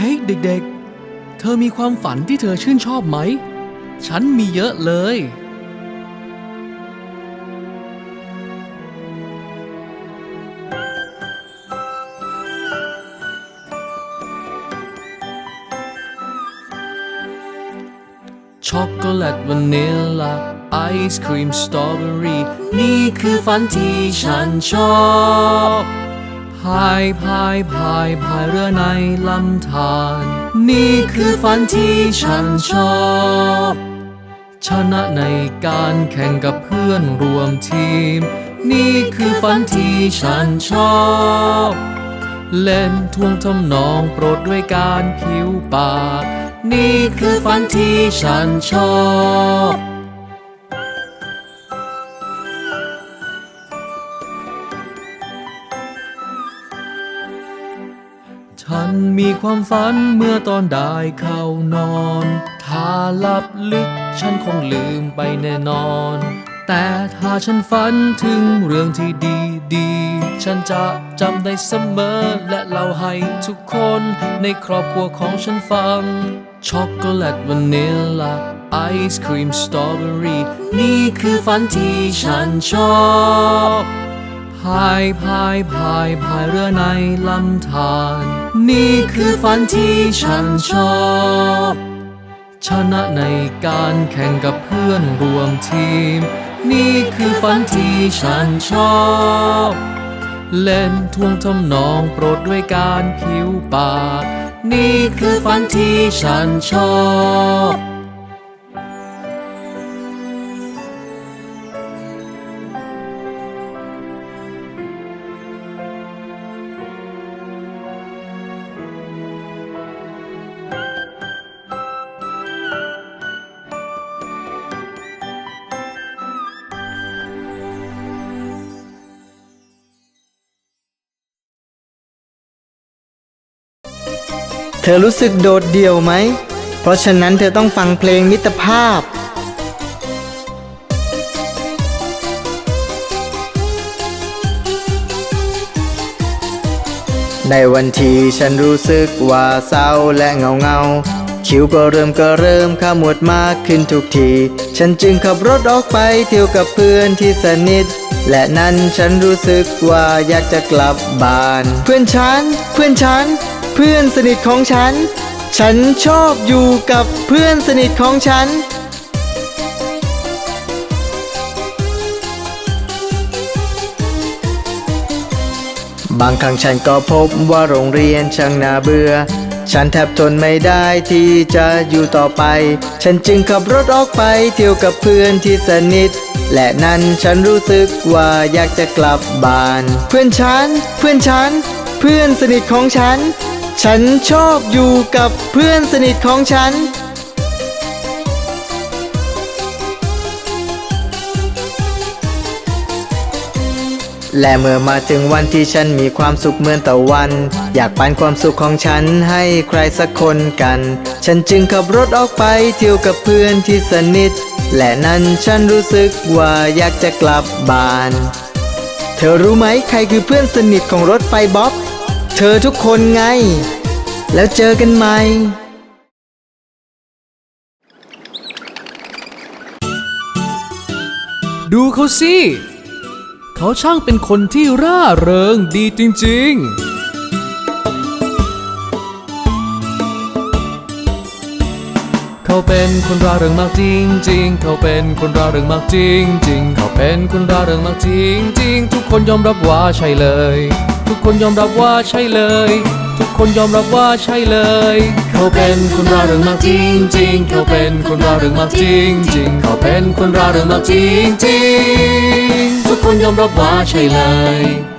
เฮ้ยเด็กๆ เธอมีความฝันที่เธอชื่นชอบไหม ฉันมีเยอะเลย ช็อกโกแลตวานิลลาไอศครีมสตรอเบอรี่นี่คือฝันที่ฉันชอบ พายพายพายพายเรือในลำธารนี่คือฝันที่ฉันชอบ ชนะในการแข่งกับเพื่อนรวมทีม นี่คือฝันที่ฉันชอบ เล่นท่วงทำนองโปรดด้วยการผิวปาก นี่คือฝันที่ฉันชอบ มีความฝันเมื่อตอนได้เข้านอน ถ้าหลับลึกฉันคงลืมไปแน่นอน แต่ถ้าฉันฝันถึงเรื่องที่ดีดีฉันจะจำได้เสมอและเล่าให้ทุกคนในครอบครัวของฉันฟัง ช็อกโกแลตวานิลลาไอศครีมสตรอเบอรี่นี่คือฝันที่ฉันชอบ พายพายพายพายเรือในลำธารนี่คือฝันที่ฉันชอบ ชนะในการแข่งกับเพื่อนรวมทีม นี่คือฝันที่ฉันชอบ เล่นท่วงทำนองโปรดด้วยการผิวปาก นี่คือฝันที่ฉันชอบ เธอรู้สึกโดดเดี่ยวไหม เพราะฉะนั้นเธอต้องฟังเพลงมิตรภาพ ในวันที่ฉันรู้สึกว่าเศร้าและเงาเงาคิวก็เริ่มก็เริ่มขมวดมากขึ้นทุกที ฉันจึงขับรถออกไปเที่ยวกับเพื่อนที่สนิท และนั้นฉันรู้สึกว่าอยากจะกลับบ้าน เพื่อนฉัน เพื่อนฉัน เพื่อนสนิทของฉัน ฉันชอบอยู่กับเพื่อนสนิทของฉัน บางครั้งฉันก็พบว่าโรงเรียนช่างน่าเบื่อ ฉันแทบทนไม่ได้ที่จะอยู่ต่อไป ฉันจึงขับรถออกไปเที่ยวกับเพื่อนที่สนิทและนั้นฉันรู้สึกว่าอยากจะกลับบ้าน เพื่อนฉัน เพื่อนฉัน เพื่อนสนิทของฉัน ฉันชอบอยู่กับเพื่อนสนิทของฉัน และเมื่อมาถึงวันที่ฉันมีความสุขเหมือนตะวัน อยากปันความสุขของฉันให้ใครสักคนกัน ฉันจึงขับรถออกไปเที่ยวกับเพื่อนที่สนิท และนั้นฉันรู้สึกว่าอยากจะกลับบ้าน เธอรู้ไหมใครคือเพื่อนสนิทของรถไฟบ๊อบ เธอทุกคนไง แล้วเจอกันใหม่ดูเขาสิ เขาช่างเป็นคนที่ร่าเริงดีจริงๆเขาเป็นคนร่าเริงมากจริงๆเขาเป็นคนร่าเริงมากจริงๆเขาเป็นคนร่าเริงมากจริงๆทุกคนยอมรับว่าใช่เลย ทุกคนยอมรับว่าใช่เลย ทุกคนยอมรับว่าใช่เลย เขาเป็นคนร่าเริงมากจริงจริงเขาเป็นคนร่าเริงมากจริงจริงเขาเป็นคนร่าเริงมากจริงจริงทุกคนยอมรับว่าใช่เลย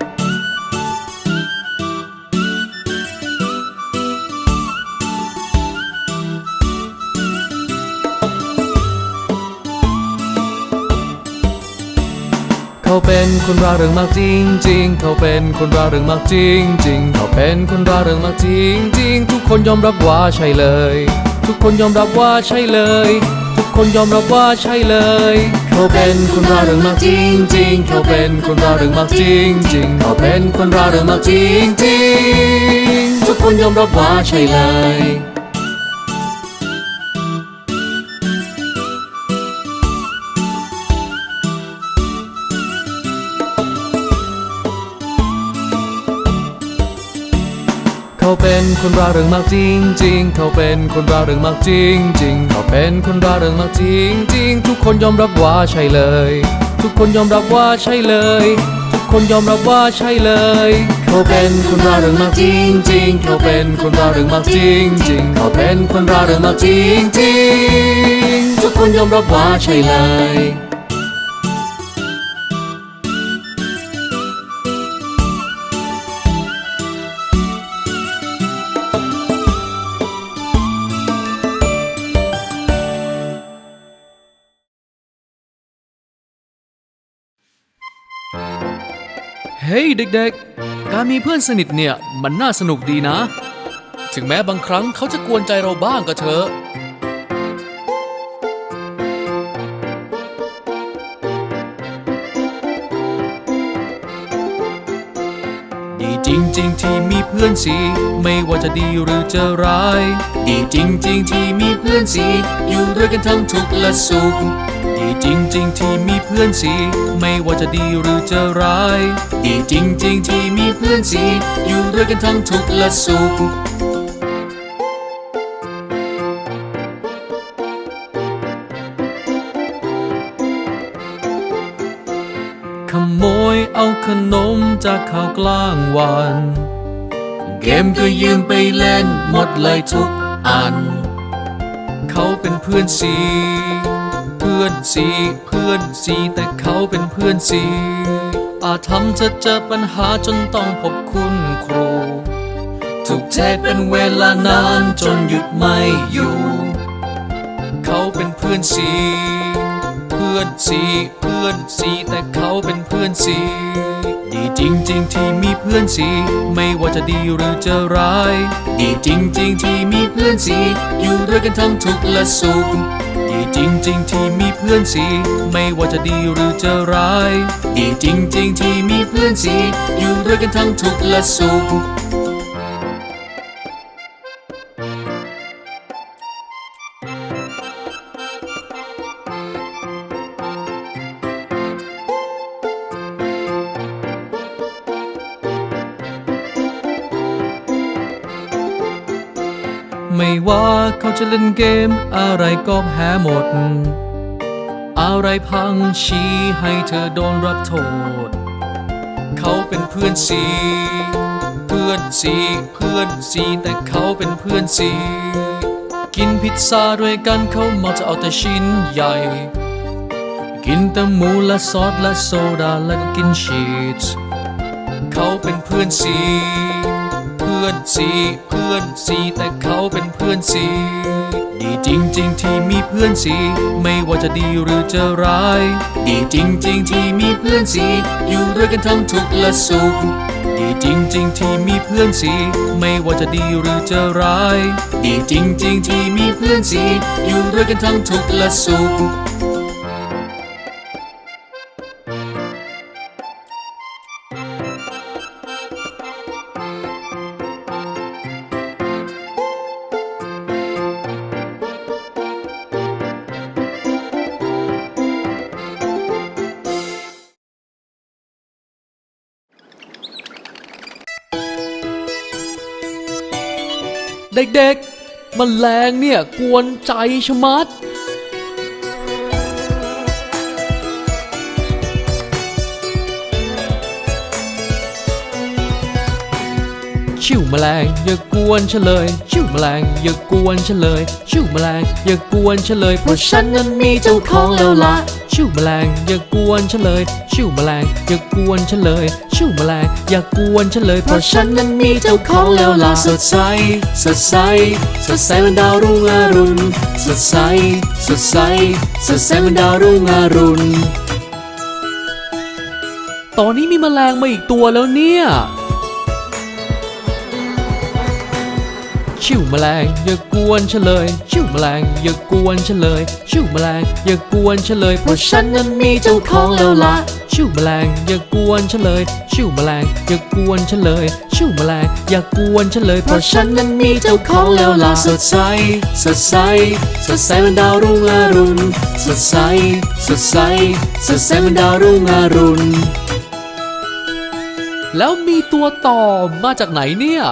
เขาเป็นคนร่าเริงมากจริงๆเขาเป็นคนร่าเริงมากจริงๆเขาเป็นคนร่าเริงมากจริงๆทุกคนยอมรับว่าใช่เลย ทุกคนยอมรับว่าใช่เลย ทุกคนยอมรับว่าใช่เลยเขาเป็นคนร่าเริงมากจริงๆเขาเป็นคนร่าเริงมากจริงๆเขาเป็นคนร่าเริงมากจริงๆงทุกคนยอมรับว่าใช่เลย เขาเป็นคนร่าเริงมากจริงจริงเขาเป็นคนร่าเริงมากจริงจริงเขาเป็นคนร่าเริงมากจริงจริงทุกคนยอมรับว่าใช่เลย ทุกคนยอมรับว่าใช่เลย ทุกคนยอมรับว่าใช่เลย เขาเป็นคนร่าเริงมากจริงจริงเขาเป็นคนร่าเริงมากจริงจริงเขาเป็นคนร่าเริงมากจริงจริงทุกคนยอมรับว่าใช่เลย ฮ้ยเด็กๆ การมีเพื่อนสนิทเนี่ยมันน่าสนุกดีนะ ถึงแม้บางครั้งเขาจะกวนใจเราบ้างก็เถอะ ดีจริงๆที่มีเพื่อนสี ไม่ว่าจะดีหรือจะร้าย ดีจริงๆที่มีเพื่อนสี อยู่ด้วยกันทั้งทุกข์และสุข ดีจริงๆที่มีเพื่อนสี ไม่ว่าจะดีหรือจะร้าย ดีจริงๆที่มีเพื่อนสี อยู่ด้วยกันทั้งทุกข์และสุข เอาขนมจากข้าวกลางวัน เกมก็ยืมไปเล่นหมดเลยทุกอัน เขาเป็นเพื่อนสี เพื่อนสีเพื่อนสีแต่เขาเป็นเพื่อนสี อาจทำเธอเจอปัญหาจนต้องพบคุณครู ถูกเทศเป็นเวลานานจนหยุดไม่อยู่ เขาเป็นเพื่อนสี พื่อนสีเพื่อนสีแต่เขาเป็นเพื่อนสีดีจริง ๆ ที่มีเพื่อนสีไม่ว่าจะดีหรือจะร้าย ดีจริง ๆ ที่มีเพื่อนสีอยู่ด้วยกันทั้งทุกข์และสุขดีจริง ๆ ที่มีเพื่อนสีไม่ว่าจะดีหรือจะร้าย ดีจริง ๆ ที่มีเพื่อนสีอยู่ด้วยกันทั้งทุกข์และสุข จะเล่นเกมอะไรก็แพ้หมด อะไรพังชี้ให้เธอโดนรับโทษ เขาเป็นเพื่อนสี เพื่อนสี เพื่อนสีแต่เขาเป็นเพื่อนสี กินพิซซ่าด้วยกันเขามักจะเอาแต่ชิ้นใหญ่ กินแต่หมูและซอสและโซดาและก็กินชีสเขาเป็นเพื่อนสี พื่อนสีเพื่อนสีแต่เขาเป็นเพื่อนสีดีจริง ๆ ที่มีเพื่อนสีไม่ว่าจะดีหรือจะร้าย ดีจริง ๆ ที่มีเพื่อนสีอยู่ด้วยกันทั้งทุกข์และสุขดีจริง ๆ ที่มีเพื่อนสีไม่ว่าจะดีหรือจะร้าย ดีจริง ๆ ที่มีเพื่อนสีอยู่ด้วยกันทั้งทุกข์และสุข เด็กๆมแมลงเนี่ยกวนใจชะมัด ชิวแมลงอย่ากวนฉันเลย ชิวแมลงอย่ากวนฉันเลย ชิวแมลงอย่ากวนฉันเลย เพราะฉันนั้นมีเจ้าของแล้วละชิวแมลงอย่ากวนฉันเลย ชิวแมลงอย่ากวนฉันเลย ชิวแมลงอย่ากวนฉันเลย เพราะฉันนั้นมีเจ้าของแล้วละสดใส สดใส สดใสวันดาวรุ่งอรุณ สดใส สดใส สดใสวันดาวรุ่งอรุณ ตอนนี้มีแมลงมาอีกตัวแล้วเนี่ย ชิวแมลงอย่ากวนฉันเลย ชิวแมลงอย่ากวนฉันเลย ชิวแมลงอย่ากวนฉันเลย เพราะฉันนั้นมีเจ้าของแล้วล่ะชิวแมลงอย่ากวนฉันเลย ชิวแมลงอย่ากวนฉันเลย ชิวแมลงอย่ากวนฉันเลย เพราะฉันนั้นมีเจ้าของแล้วล่ะสดใสสดใสสดใสมันดาวรุ่งอรุณสดใสสดใสสดใสมันดาวรุ่งอรุณแล้วมีตัวต่อมาจากไหนเนี่ย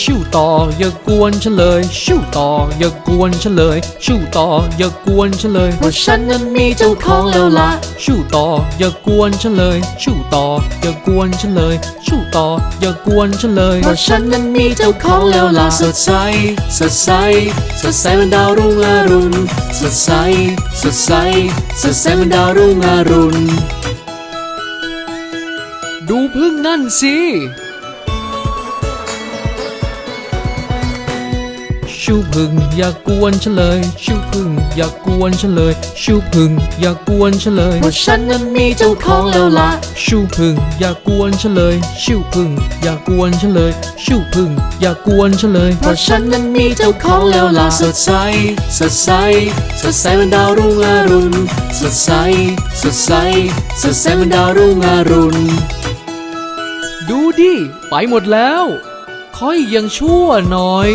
ชิวต่ออย่ากวนฉันเลย ชิวต่ออย่ากวนฉันเลย ชิวต่ออย่ากวนฉันเลย เพราะฉันนั้นมีเจ้าของแล้วล่ะ ชิวต่ออย่ากวนฉันเลย ชิวต่ออย่ากวนฉันเลย ชิวต่ออย่ากวนฉันเลย เพราะฉันนั้นมีเจ้าของแล้วล่ะสดใส สดใส สดใสเหมันดาวรุ่งอรุณ สดใส สดใส สดใสเหมันดาวรุ่งอรุณ ดูพึ่งนั่นสิ ชิวพึ่งอย่ากวนฉันเลยชิวพึ่งอย่ากวนฉันเลยชิวพึ่งอย่ากวนฉันเลยเพราะฉันนั้นมีเจ้าของแล้วล่ะชิวพึ่งอย่ากวนฉันเลยชิวพึ่งอย่ากวนฉันเลยชิวพึ่งอย่ากวนฉันเลยเพราะฉันนั้นมีเจ้าของแล้วล่ะสดใสสดใสสดใสเหมันดาวรุ่งอรุณสดใสสดใสสดใสเหมันดาวรุ่งอรุณดูดิ ไปหมดแล้ว ค่อยยังชั่วหน่อย